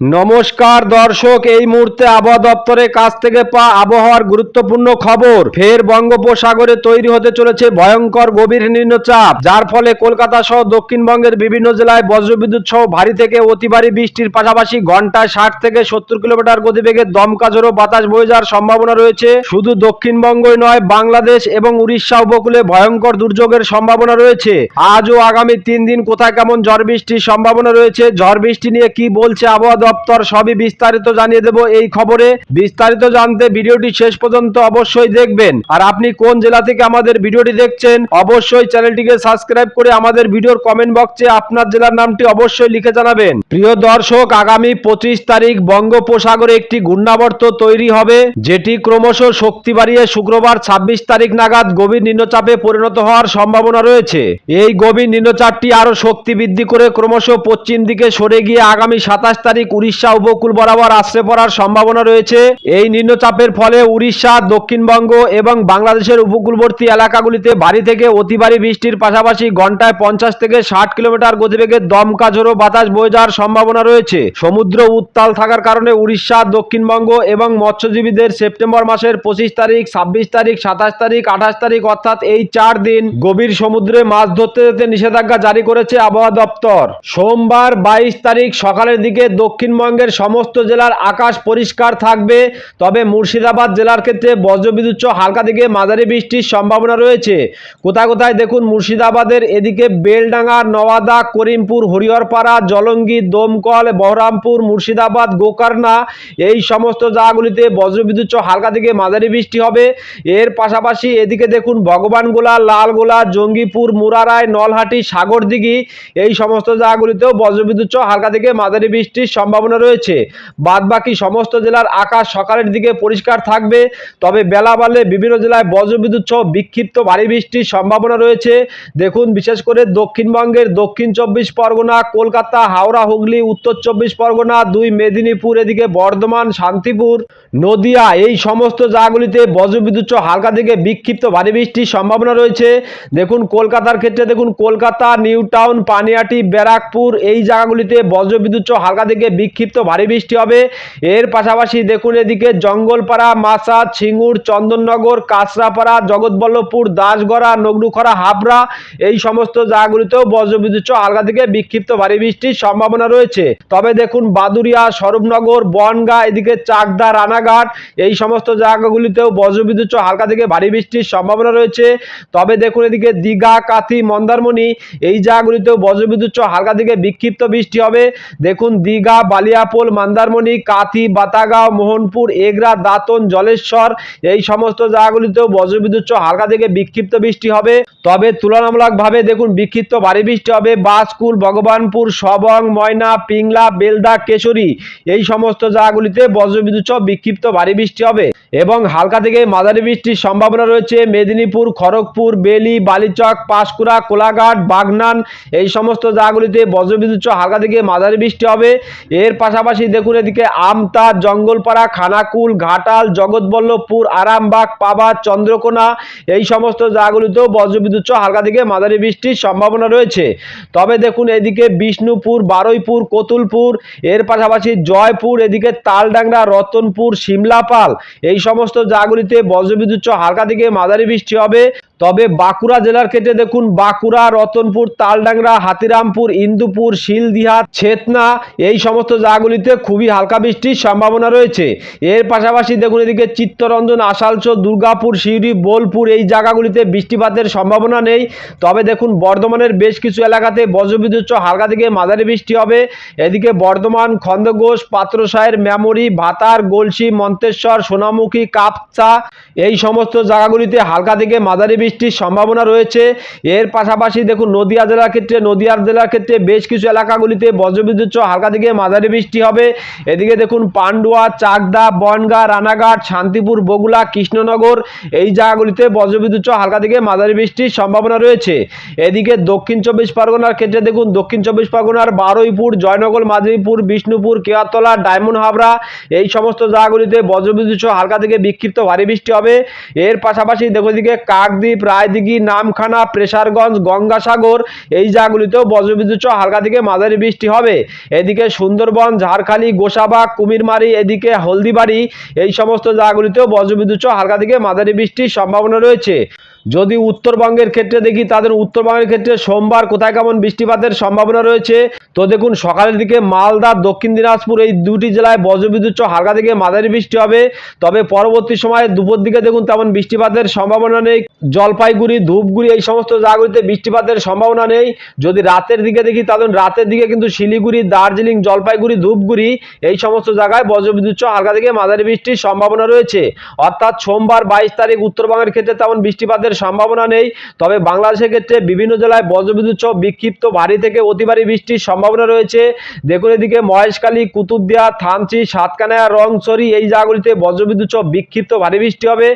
নমস্কার দর্শক, এই মুহূর্তে আবহাওয়া দপ্তরের কাছ থেকে পাওয়া আবহাওয়ার গুরুত্বপূর্ণ খবর। ফের বঙ্গোপসাগরে তৈরি হতে চলেছে ভয়ঙ্কর গভীর নিম্নচাপ, যার ফলে কলকাতা সহ দক্ষিণবঙ্গের বিভিন্ন জেলায় বজ্রবিদ্যুৎ সহ ভারী থেকে অতি ভারী বৃষ্টির পাশাপাশি ঘন্টায় ষাট থেকে সত্তর কিলোমিটার গতিবেগে দমকা ঝোড়ো বাতাস বয়ে যাওয়ার সম্ভাবনা রয়েছে। শুধু দক্ষিণবঙ্গই নয়, বাংলাদেশ এবং উড়িষ্যা উপকূলে ভয়ঙ্কর দুর্যোগের সম্ভাবনা রয়েছে। আজ ও আগামী তিন দিন কোথায় কেমন ঝড় বৃষ্টির সম্ভাবনা রয়েছে? ঝড় বৃষ্টি নিয়ে কি বলছে আবহাওয়া দপ্তর সবই বিস্তারিত জানিয়ে দেব এই খবরে। বিস্তারিত জানতে ভিডিওটি শেষ পর্যন্ত অবশ্যই দেখবেন। আর আপনি কোন জেলা থেকে আমাদের ভিডিওটি দেখছেন, অবশ্যই চ্যানেলটিকে সাবস্ক্রাইব করে আমাদের ভিডিওর কমেন্ট বক্সে আপনার জেলার নামটি অবশ্যই লিখে জানাবেন। প্রিয় দর্শক, আগামী পঁচিশ তারিখ বঙ্গোপসাগরে একটি ঘূর্ণাবর্ত তৈরি হবে, যেটি ক্রমশ শক্তি বাড়িয়ে শুক্রবার ছাব্বিশ তারিখ নাগাদ গভীর নিম্নচাপে পরিণত হওয়ার সম্ভাবনা রয়েছে। এই গভীর নিম্নচাপটি আরও শক্তি বৃদ্ধি করে ক্রমশ পশ্চিম দিকে সরে গিয়ে আগামী সাতাশ তারিখ উড়িষ্যা উপকূল বরাবর আশ্রে পড়ার সম্ভাবনা রয়েছে। এই নিম্নচাপের ফলে উড়িষ্যা, দক্ষিণবঙ্গ এবং বাংলাদেশের উপকূলবর্তী এলাকাগুলিতে ভারী থেকে অতি ভারী বৃষ্টির পাশাপাশি ঘন্টায় পঞ্চাশ থেকে ষাট কিলোমিটার গতিবেগে দমকা ঝোড়ো বাতাস বয়ে যাওয়ার সম্ভাবনা রয়েছে। সমুদ্র উত্তাল থাকার কারণে উড়িষ্যা, দক্ষিণবঙ্গ এবং মৎস্যজীবীদের সেপ্টেম্বর মাসের পঁচিশ তারিখ, ছাব্বিশ তারিখ, সাতাশ তারিখ, আঠাশ তারিখ অর্থাৎ এই চার দিন গভীর সমুদ্রে মাছ ধরতে যেতে নিষেধাজ্ঞা জারি করেছে আবহাওয়া দপ্তর। সোমবার বাইশ তারিখ সকালের দিকে দক্ষিণবঙ্গের সমস্ত জেলার আকাশ পরিষ্কার থাকবে, তবে মুর্শিদাবাদ জেলার ক্ষেত্রে বজ্রবিদ্যুৎ হালকা দিকে মাঝারি বৃষ্টির সম্ভাবনা রয়েছে। কোথায় কোথায় দেখুন মুর্শিদাবাদের এদিকে বেলডাঙ্গা নওয়াদা, করিমপুর, হরিহরপাড়া, জলঙ্গি, দমকল, বহরামপুর, মুর্শিদাবাদ, গোকর্ণা, এই সমস্ত জায়গাগুলিতে বজ্রবিদ্যুৎ হালকা থেকে মাঝারি বৃষ্টি হবে। এর পাশাপাশি এদিকে দেখুন ভগবানগোলা, লালগোলা, জঙ্গিপুর, মুরারায়, নলহাটি, সাগরদিঘি, এই সমস্ত জায়গাগুলিতেও বজ্রবিদ্যুৎ হালকা থেকে মাঝারি বৃষ্টির সম্ভাবনা রয়েছে। বাদবাকি সমস্ত জেলার আকাশ সকালের দিকে পরিষ্কার থাকবে, তবে বেলা বাড়লে বিভিন্ন জেলায় বজ্রবিদ্যুৎ সহ বিক্ষিপ্ত ভারী বৃষ্টির সম্ভাবনা রয়েছে। দেখুন, বিশেষ করে দক্ষিণবঙ্গের দক্ষিণ চব্বিশ পরগনা, কলকাতা, হাওড়া, হুগলি, উত্তর চব্বিশ পরগনা, দুই মেদিনীপুর, এদিকে বর্ধমান, শান্তিপুর, নদিয়া, এই সমস্ত জায়গাগুলিতে বজ্রবিদ্যুৎ হালকা থেকে বিক্ষিপ্ত ভারী বৃষ্টির সম্ভাবনা রয়েছে। দেখুন, কলকাতার ক্ষেত্রে দেখুন, কলকাতা নিউ টাউন পানিয়াটি, ব্যারাকপুর, এই জায়গাগুলিতে বজ্রবিদ্যুৎ হালকা থেকে বিক্ষিপ্ত ভারী বৃষ্টি হবে। এর পাশাপাশি দেখুন এদিকে জঙ্গলপাড়া মাসাদ সিঙ্গুর, চন্দননগর, কাঁচরাপাড়া, জগৎবল্লভপুর, দাসগড়া নগরুখরা হাবড়া এই সমস্ত জায়গাগুলিতেও বজ্রবিদ্যুৎ হালকা থেকে বিক্ষিপ্ত ভারী বৃষ্টির সম্ভাবনা রয়েছে। তবে দেখুন বাদুরিয়া স্বরূপনগর, বনগা, এদিকে চাকদা, রানাঘাট এই সমস্ত জায়গাগুলিতেও বজ্রবিদ্যুৎ হালকা থেকে ভারী বৃষ্টির সম্ভাবনা রয়েছে। তবে দেখুন এদিকে দীঘা, কাথি, মন্দারমণি এই জায়গাগুলিতেও বজ্রবিদ্যুৎ হালকা থেকে বিক্ষিপ্ত বৃষ্টি হবে। দেখুন দীঘা বালিয়াপোল, মন্দারমণি, কাথি, বাতাগাঁও, মোহনপুর, এগরা, দাতন, জলেশ্বর, এই সমস্ত জায়গাগুলিতেও বজ্রবিদ্যুৎ হালকা থেকে বিক্ষিপ্ত বৃষ্টি হবে। তবে তুলনামূলকভাবে দেখুন, বিক্ষিপ্ত ভারী বৃষ্টি হবে। বাসকুল ভগবানপুর, সবং, ময়না, পিংলা, বেলদা, কেশরী, এই সমস্ত জায়গাগুলিতে বজ্রবিদ্যুৎ বিক্ষিপ্ত ভারী বৃষ্টি হবে। এবং হালকা থেকে মাঝারি বৃষ্টির সম্ভাবনা রয়েছে। মেদিনীপুর, খড়গপুর, বেলি, বালিচক, পাঁশকুড়া, কোলাঘাট, বাগনান এই সমস্ত জায়গাগুলিতে বজ্রবিদ্যুৎ হালকা থেকে মাঝারি বৃষ্টি হবে। এর পাশাপাশি দেখুন এদিকে আমতা, জঙ্গলপাড়া, খানাকুল, ঘাটাল, জগৎবল্লভপুর, আরামবাগ, পাবা, চন্দ্রকোনা এই সমস্ত জায়গাগুলিতেও বজ্রবিদ্যুৎ হালকা থেকে মাঝারি বৃষ্টির সম্ভাবনা রয়েছে। তবে দেখুন এদিকে বিষ্ণুপুর, বারুইপুর, কতুলপুর, এর পাশাপাশি জয়পুর, এদিকে তালডাংরা, রতনপুর, সিমলাপাল এই সমস্ত জায়গাগুলিতে বজ্রবিদ্যুৎ হালকা থেকে মাঝারি বৃষ্টি হবে। তবে বাঁকুড়া জেলার ক্ষেত্রে দেখুন, বাঁকুড়া, রতনপুর, তালডাংরা, হাতিরামপুর, ইন্দুপুর, শিলদিহা, ছেতনা, এই সমস্ত জায়গাগুলিতে খুবই হালকা বৃষ্টির সম্ভাবনা রয়েছে। এর পাশাপাশি দেখুন, এদিকে চিত্তরঞ্জন আসালসোল দুর্গাপুর, সিউড়ি, বোলপুর এই জায়গাগুলিতে বৃষ্টিপাতের সম্ভাবনা নেই। তবে দেখুন, বর্ধমানের বেশ কিছু এলাকাতে বজ্রবিদ্যুৎ হালকা থেকে মাঝারি বৃষ্টি হবে। এদিকে বর্ধমান খন্দঘোষ পাত্রসায়ের মেমরি, ভাতার, গলসি, মন্তেশ্বর, সোনামুখী, কাপচা এই সমস্ত জায়গাগুলিতে হালকা থেকে মাঝারি বৃষ্টির সম্ভাবনা রয়েছে। এর পাশাপাশি দেখুন, নদিয়া জেলার ক্ষেত্রে, নদিয়া জেলার ক্ষেত্রে বেশ কিছু এলাকাগুলিতে বজ্রবিদ্যুৎ হালকা থেকে মাঝারি বৃষ্টি হবে। এদিকে দেখুন, পান্ডুয়া, চাকদা, বনগা, রানাঘাট, শান্তিপুর বগুলা কৃষ্ণনগর এই জায়গাগুলিতে বজ্রবিদ্যুৎ হালকা থেকে মাঝারি বৃষ্টির সম্ভাবনা রয়েছে। এদিকে দক্ষিণ চব্বিশ পরগনার ক্ষেত্রে দেখুন, দক্ষিণ চব্বিশ পরগনার বারুইপুর, জয়নগর মাঝিপুর বিষ্ণুপুর কেয়াতলা ডায়মন্ড হাবড়া এই সমস্ত জায়গাগুলিতে বজ্রবিদ্যুৎ হালকা থেকে বিক্ষিপ্ত ভারী বৃষ্টি হবে। এর পাশাপাশি দেখো এদিকে কাকদ্বীপ কাকদ্বীপ রায়দিঘি নামখানা, প্রেসারগঞ্জ, গঙ্গাসাগর, এই জায়গাগুলিতেও বজ্রবিদ্যুৎ হালকা থেকে মাঝারি বৃষ্টি হবে। এদিকে সুন্দরবন, ঝাড়খালি গোসাবাগ কুমিরমারি, এদিকে হলদিবাড়ি, এই সমস্ত জায়গাগুলিতেও বজ্রবিদ্যুৎ হালকা থেকে মাঝারি বৃষ্টির সম্ভাবনা রয়েছে। যদি উত্তরবঙ্গের ক্ষেত্রে দেখি, তাদের উত্তরবঙ্গের ক্ষেত্রে সোমবার কোথায় কেমন বৃষ্টিপাতের সম্ভাবনা রয়েছে? তো দেখুন, সকালের দিকে মালদা, দক্ষিণ দিনাজপুর, এই দুটি জেলায় বজ্রবিদ্যুৎ হালকা থেকে মাঝারি বৃষ্টি হবে। তবে পরবর্তী সময়ে দুপুর দিকে দেখুন, তেমন বৃষ্টিপাতের সম্ভাবনা নেই। জলপাইগুড়ি, ধূপগুড়ি, এই সমস্ত জায়গাগুলিতে বৃষ্টিপাতের সম্ভাবনা নেই। যদি রাতের দিকে দেখি, তাদের রাতের দিকে কিন্তু শিলিগুড়ি, দার্জিলিং, জলপাইগুড়ি, ধূপগুড়ি, এই সমস্ত জায়গায় বজ্রবিদ্যুৎ হালকা থেকে মাঝারি বৃষ্টির সম্ভাবনা রয়েছে। অর্থাৎ সোমবার বাইশ তারিখ উত্তরবঙ্গের ক্ষেত্রে তেমন বৃষ্টিপাতের সম্ভাবনা নেই। তবে বাংলাদেশের ক্ষেত্রে বিভিন্ন জেলায় বজ্রবিদ্যুৎ সহ বিক্ষিপ্ত ভারী থেকে অতি ভারী বৃষ্টির সম্ভাবনা রয়েছে। দেখুন এদিকে মহেশখালী, কুতুবদিয়া, থানচি, সাতকানায়া রংছড়ি এই জায়গাগুলিতে বজ্রবিদ্যুৎ সহ বিক্ষিপ্ত ভারী বৃষ্টি হবে।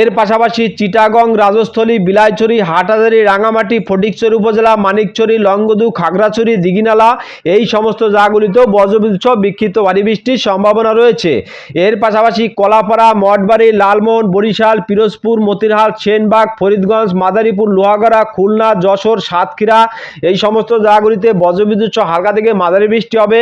এর পাশাপাশি চিটাগং, রাজস্থলী, বিলাইছড়ি, হাটহাজারি রাঙামাটি ফটিকছড়ি উপজেলা, মানিকছড়ি, লংগদু, খাগড়াছড়ি, দিঘিনালা এই সমস্ত জায়গাগুলিতেও বজ্রবিদ্যুৎ সহ বিক্ষিপ্ত ভারী বৃষ্টির সম্ভাবনা রয়েছে। এর পাশাপাশি কলাপাড়া, মঠবাড়ি, লালমোহন, বরিশাল, পিরোজপুর, মতিরহাট, সেনবাগ ফরিদগঞ্জ, মাদারীপুর, লোহাগড়া, খুলনা, যশোর, সাতক্ষীরা এই সমস্ত জায়গাগুলিতে বজ্রবিদ্যুৎ সহ হালকা থেকে মাঝারি বৃষ্টি হবে।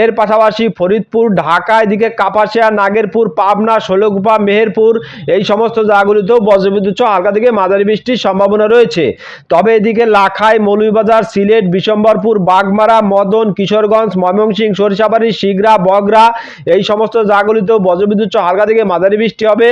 এর পাশাপাশি ফরিদপুর, ঢাকা, এদিকে কাপাসিয়া, নাগেরপুর, পাবনা, ষোলকুপা, মেহেরপুর এই সমস্ত জায়গাগুলিতেও বজ্রবিদ্যুৎ সহ হালকা থেকে মাঝারি বৃষ্টির সম্ভাবনা রয়েছে। তবে এদিকে লাখাই, মৌলভীবাজার, সিলেট, বিশম্বরপুর, বাগমারা, মদন, কিশোরগঞ্জ ময়মনসিং সরিষাবাড়ি, শিগরা, বগরা এই সমস্ত জায়গাগুলিতেও বজ্রবিদ্যুৎ সহ হালকা থেকে মাঝারি বৃষ্টি হবে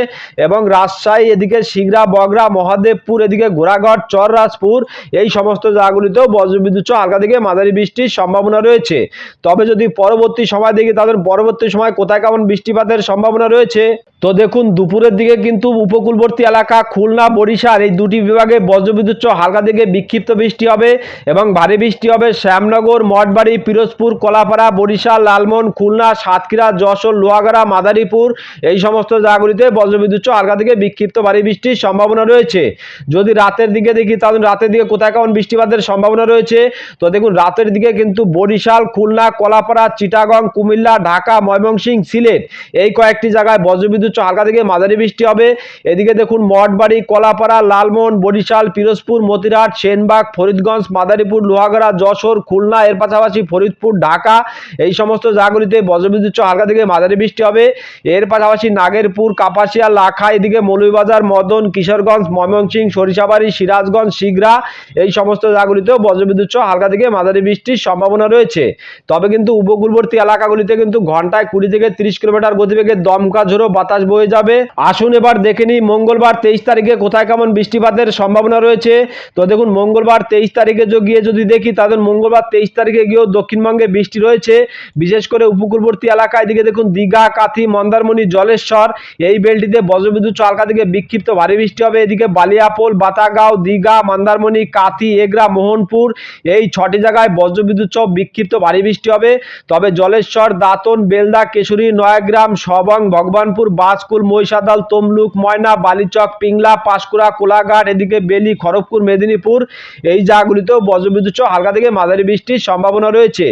এবং রাজশাহী, এদিকে শিগরা, বগরা মহাদেবপুর এদিকে ঘোড়াঘট, চররাজপুর, এই সমস্ত জায়গাগুলিতেও বজ্রবিদ্যুৎ হালকা থেকে মাঝারি বৃষ্টির সম্ভাবনা রয়েছে। তবে যদি পরবর্তী সময় দেখি, তাদের পরবর্তী সময় কোথায় কেমন বৃষ্টিপাতের সম্ভাবনা রয়েছে? তো দেখুন, দুপুরের দিকে কিন্তু উপকূলবর্তী এলাকা খুলনা, বরিশাল, এই দুটি বিভাগে বজ্রবিদ্যুৎ হালকা থেকে বিক্ষিপ্ত বৃষ্টি হবে এবং ভারী বৃষ্টি হবে। শ্যামনগর, মঠবাড়ি, পিরোজপুর, কলাপাড়া, বরিশাল, লালমোহন, খুলনা, সাতক্ষীরা, যশোর, লোহাগড়া, মাদারীপুর, এই সমস্ত জায়গাগুলিতে বজ্রবিদ্যুৎ হালকা থেকে বিক্ষিপ্ত ভারী বৃষ্টির সম্ভাবনা রয়েছে। যদি রাতের দিকে দেখি, তাহলে রাতের দিকে কোথায় কেমন বৃষ্টিপাতের সম্ভাবনা রয়েছে? তো দেখুন, রাতের দিকে কিন্তু বরিশাল, খুলনা, কলাপাড়া, চিটাগং, কুমিল্লা, ঢাকা, ময়মনসিংহ, সিলেট এই কয়েকটি জায়গায় বজ্রবিদ্যুৎ হালকা থেকে মাঝারি বৃষ্টি হবে। এদিকে দেখুন, মঠবাড়ি, কলাপাড়া, লালমোহন, বরিশাল, পিরোজপুর, মতিরাট, সেনবাগ, ফরিদগঞ্জ, মাদারীপুর, লোহাগড়া, যশোর, খুলনা, এর পাশাপাশি ফরিদপুর, ঢাকা এই সমস্ত জায়গাগুলিতে বজ্রবিদ্যুৎ হালকা থেকে মাঝারি বৃষ্টি হবে। এর পাশাপাশি নাগেরপুর, কাপাসিয়া লাখা এদিকে মৌলভীবাজার, মদন, কিশোরগঞ্জ ময়মনসিংহ সরিষাবাড়ি, সিরাজগঞ্জ শিগরা এই সমস্ত জায়গাগুলিতেও বজ্রবিদ্যুৎ সহ হালকা থেকে মাঝারি বৃষ্টির সম্ভাবনা রয়েছে। তবে কিন্তু উপকূলবর্তী এলাকাগুলিতে কিন্তু ঘন্টায় কুড়ি থেকে তিরিশ কিলোমিটার গতিবেগে দমকা ঝোড়ো বাতাস বয়ে যাবে। আসুন এবার দেখে নিই মঙ্গলবার তেইশ তারিখে কোথায় কেমন বৃষ্টিপাতের সম্ভাবনা রয়েছে। তো দেখুন, মঙ্গলবার তেইশ তারিখে গিয়ে যদি দেখি, তাদের মঙ্গলবার তেইশ তারিখে গিয়েও দক্ষিণবঙ্গে বৃষ্টি রয়েছে। বিশেষ করে উপকূলবর্তী এলাকায় দিকে দেখুন, দীঘা, কাথি, মন্দারমণি, জলেশ্বর, এই বেলটিতে বজ্রবিদ্যুৎ হালকা থেকে বিক্ষিপ্ত ভারী বৃষ্টি হবে। এদিকে বালিয়াপোল বাতাগাঁও, দীঘা, মন্দারমণি কাতি এগরা, মোহনপুর এই ছটি জায়গায় বজ্রবিদ্যুৎ সহ বিক্ষিপ্ত ভারী বৃষ্টি হবে। তবে জলেশ্বর, দাঁতন, বেলদা, কেশরী, নয়াগ্রাম, সবং, ভগবানপুর বাসকুল মহিষাদল, তমলুক, ময়না, বালিচক, পিংলা, পাঁশকুড়া, কোলাঘাট, এদিকে বেলি, খড়গপুর, মেদিনীপুর এই জায়গাগুলিতেও বজ্রবিদ্যুৎ সহ হালকা থেকে মাঝারি বৃষ্টির সম্ভাবনা রয়েছে।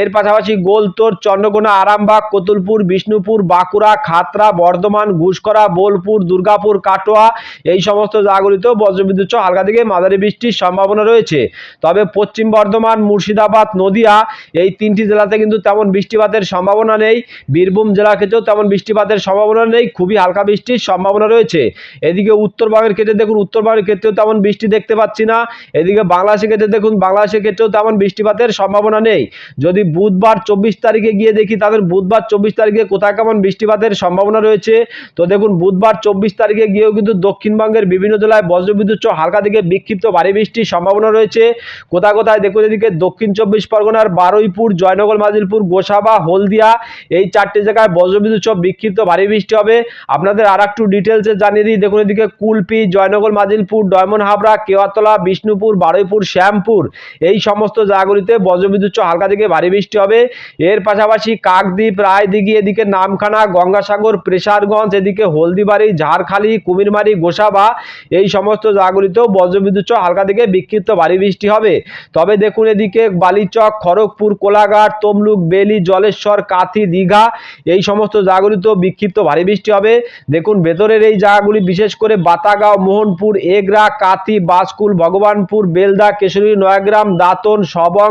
এর পাশাপাশি গোলতোর, চন্দ্রকোনা, আরামবাগ, কতুলপুর, বিষ্ণুপুর, বাঁকুড়া, খাতরা, বর্ধমান ঘুষকরা বোলপুর, দুর্গাপুর, কাটোয়া এই সমস্ত জায়গাগুলিতেও বজ্রবিদ্যুৎ সহ হালকা থেকে মাঝারি বৃষ্টির সম্ভাবনা রয়েছে। তবে পশ্চিম বর্ধমান, মুর্শিদাবাদ, নদিয়া এই তিনটি জেলাতে কিন্তু তেমন বৃষ্টিপাতের সম্ভাবনা নেই। বীরভূম জেলা ক্ষেত্রেও তেমন বৃষ্টিপাতের সম্ভাবনা নেই। খুবই হালকা বৃষ্টির সম্ভাবনা রয়েছে। এদিকে উত্তরবঙ্গের ক্ষেত্রে দেখুন, উত্তরবঙ্গের ক্ষেত্রেও তেমন বৃষ্টি দেখতে পাচ্ছি না। এদিকে বাংলাদেশের ক্ষেত্রে দেখুন, বাংলাদেশের ক্ষেত্রেও তেমন বৃষ্টিপাতের সম্ভাবনা নেই। যদি বুধবার চব্বিশ তারিখে গিয়ে দেখি, তাদের বুধবার চব্বিশ তারিখে কোথায় কেমন বৃষ্টিপাতের সম্ভাবনা রয়েছে? তো দেখুন, বুধবার চব্বিশ তারিখে গিয়েও কিন্তু দক্ষিণবঙ্গের বিভিন্ন জেলায় বজ্রবিদ্যুৎ সহ হালকা থেকে বিক্ষিপ্ত ভারী বৃষ্টির সম্ভাবনা রয়েছে। কোথায় কোথায় দেখুন এদিকে দক্ষিণ চব্বিশ পরগনার বারুইপুর, জয়নগর, মাজিলপুর, গোসাবা, হলদিয়া এই চারটি জায়গায় বজ্রবিদ্যুৎ সহ বিক্ষিপ্ত ভারী বৃষ্টি হবে। আপনাদের আর একটু ডিটেলসে জানিয়ে দিই। দেখুন এদিকে কুলপি, জয়নগর, মাজিলপুর ডয়মন হাবড়া, কেওয়াতলা, বিষ্ণুপুর, বারুইপুর, শ্যামপুর এই সমস্ত জায়গাগুলিতে বজ্রবিদ্যুৎ সহ হালকা থেকে ভারী বৃষ্টি হবে। এর পাশাপাশি কাকদ্বীপ, রায়দিঘি, এদিকে নামখানা, গঙ্গাসাগর, প্রেসারগঞ্জ, এদিকে হলদিবাড়ি, ঝাড়খালি, কুমিরমারি, গোসাবা এই সমস্ত জায়গাগুলিতেও বজ্রবিদ্যুৎ সহ হালকা থেকে বিক্ষিপ্ত ভারী বৃষ্টি হবে। তবে দেখুন এদিকে বালিচক খড়গপুর, কোলাঘাট, তমলুক, বেলি, জলেশ্বর, কাথি, দীঘা, এই সমস্ত জায়গাগুলিতেও বিক্ষিপ্ত ভারী বৃষ্টি হবে। দেখুন ভেতরের এই জায়গাগুলি বিশেষ করে বাতাগাঁও, মোহনপুর, এগরা, কাথি বাসকুল ভগবানপুর, বেলদা, কেশরী, নয়াগ্রাম, দাঁতন, সবং,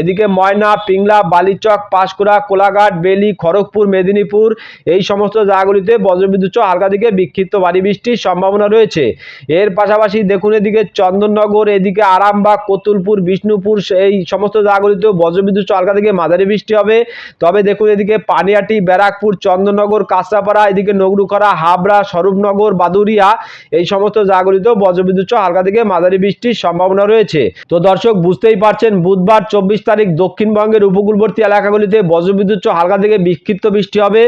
এদিকে ময়না, পিংলা বালিচক পাঁশকুড়া, কোলাঘাট, বেলি, খড়গপুর, মেদিনীপুর, এই সমস্ত জায়গাগুলিতে বজ্রবিদ্যুৎ হালকা থেকে বিক্ষিপ্ত ভারী বৃষ্টির সম্ভাবনা রয়েছে। এর পাশাপাশি দেখুন এদিকে চন্দননগর, এদিকে আরামবাগ, কতুলপুর, বিষ্ণুপুর এই সমস্ত জায়গাগুলিতেও বজ্রবিদ্যুৎ হালকা থেকে মাঝারি বৃষ্টি হবে। তবে দেখুন এদিকে পানিয়াটি, ব্যারাকপুর, চন্দননগর, কাঁচরাপাড়া, এদিকে নগরুখরা হাবড়া, স্বরূপনগর, বাদুরিয়া, এই সমস্ত জায়গাগুলিতেও বজ্রবিদ্যুৎ হালকা থেকে মাঝারি বৃষ্টির সম্ভাবনা রয়েছে। তো দর্শক, বুঝতেই পারছেন, বুধবার চব্বিশ তারিখ দক্ষিণবঙ্গের উপকূলবর্তী এলাকাগুলিতে বজ্রবিদ্যুৎ হালকা থেকে বিক্ষিপ্ত বৃষ্টি হবে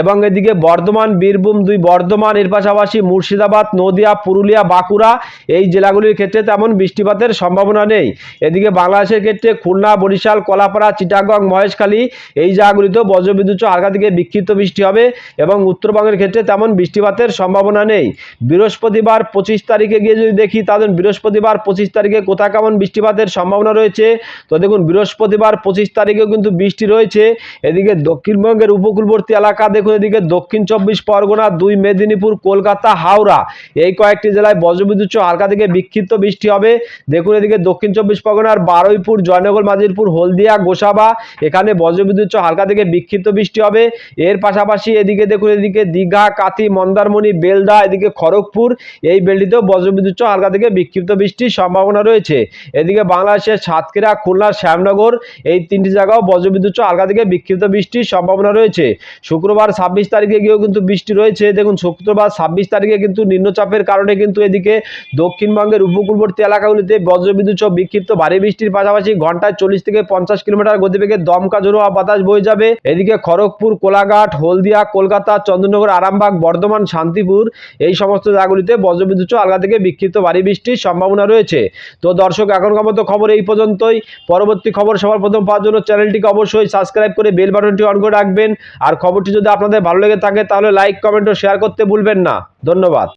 এবং এদিকে বর্ধমান, বীরভূম, দুই বর্ধমান, এর পাশাপাশি মুর্শিদাবাদ, নদিয়া, পুরুলিয়া বাঁকুড়া, এই জেলাগুলির ক্ষেত্রে তেমন বৃষ্টিপাতের সম্ভাবনা নেই। এদিকে বাংলাদেশের ক্ষেত্রে খুলনা, বরিশাল, কলাপাড়া, চিটাগং, মহেশখালী এই জায়গাগুলিতেও বজ্রবিদ্যুৎ হালকা থেকে বিক্ষিপ্ত বৃষ্টি হবে এবং উত্তরবঙ্গের ক্ষেত্রে তেমন বৃষ্টিপাতের সম্ভাবনা নেই। বৃহস্পতিবার পঁচিশ তারিখে গিয়ে যদি দেখি, তাহলে বৃহস্পতিবার পঁচিশ তারিখে কোথা কেমন বৃষ্টিপাতের সম্ভাবনা রয়েছে। তো দেখুন বৃহস্পতিবার পঁচিশ তারিখেও কিন্তু বৃষ্টি রয়েছে। এদিকে দক্ষিণবঙ্গের উপকূলবর্তী এলাকা, দেখুন এদিকে দক্ষিণ চব্বিশ পরগনা, দুই মেদিনীপুর, কলকাতা, হাওড়া এই কয়েকটি জেলায় বজ্রবিদ্যুৎ সহ হালকা থেকে বিক্ষিপ্ত বৃষ্টি হবে। দেখুন এদিকে দক্ষিণ চব্বিশ পরগনার বারুইপুর, জয়নগর মাজিরপুর হলদিয়া, গোসাবা, এখানে বজ্রবিদ্যুৎ হালকা থেকে বিক্ষিপ্ত বৃষ্টি হবে। এর পাশাপাশি এদিকে দেখুন এদিকে দীঘা কাতি মন্দারমণি, বেলদা, এদিকে খড়গপুর, এই বেলটিতেও বজ্রবিদ্যুৎ হালকা থেকে বিক্ষিপ্ত বৃষ্টির সম্ভাবনা রয়েছে। এদিকে বাংলাদেশের সাতক্ষীরা, খুলনা, শ্যামনগর, এই তিনটি জায়গাও বজ্রবিদ্যুৎ হালকা থেকে বিক্ষিপ্ত বৃষ্টির সম্ভাবনা রয়েছে। শুক্রবার ছাব্বিশ তারিখে গিয়েও কিন্তু বৃষ্টি রয়েছে। দেখুন শুক্রবার ছাব্বিশ তারিখে কিন্তু নিম্নচাপের কারণে কিন্তু এদিকে দক্ষিণবঙ্গের উপকূলবর্তী এলাকাগুলিতে বজ্রবিদ্যুৎ সহ বিক্ষিপ্ত ভারী বৃষ্টির পাশাপাশি ঘন্টায় চল্লিশ থেকে পঞ্চাশ কিলোমিটার গতিবেগে দমকা জোরোয়া বাতাস বয়ে যাবে। এদিকে খড়গপুর, কোলাঘাট, হলদিয়া, কলকাতা চন্দ্রনগর আরামবাগ, বর্ধমান, শান্তিপুর এই সমস্ত জায়গাগুলিতে বজ্রবিদ্যুৎ সহ আলগা থেকে বিক্ষিপ্ত ভারী বৃষ্টির সম্ভাবনা রয়েছে। তো দর্শক, এখনকার মতো খবর এই পর্যন্তই। পরবর্তী খবর সবার প্রথম পাওয়ার জন্য চ্যানেলটিকে অবশ্যই সাবস্ক্রাইব করে বেল বাটনটি অন করে রাখবেন। আর খবরটি যদি আপনাদের ভালো লেগে থাকে, তাহলে লাইক, কমেন্ট ও শেয়ার করতে ভুলবেন না। ধন্যবাদ।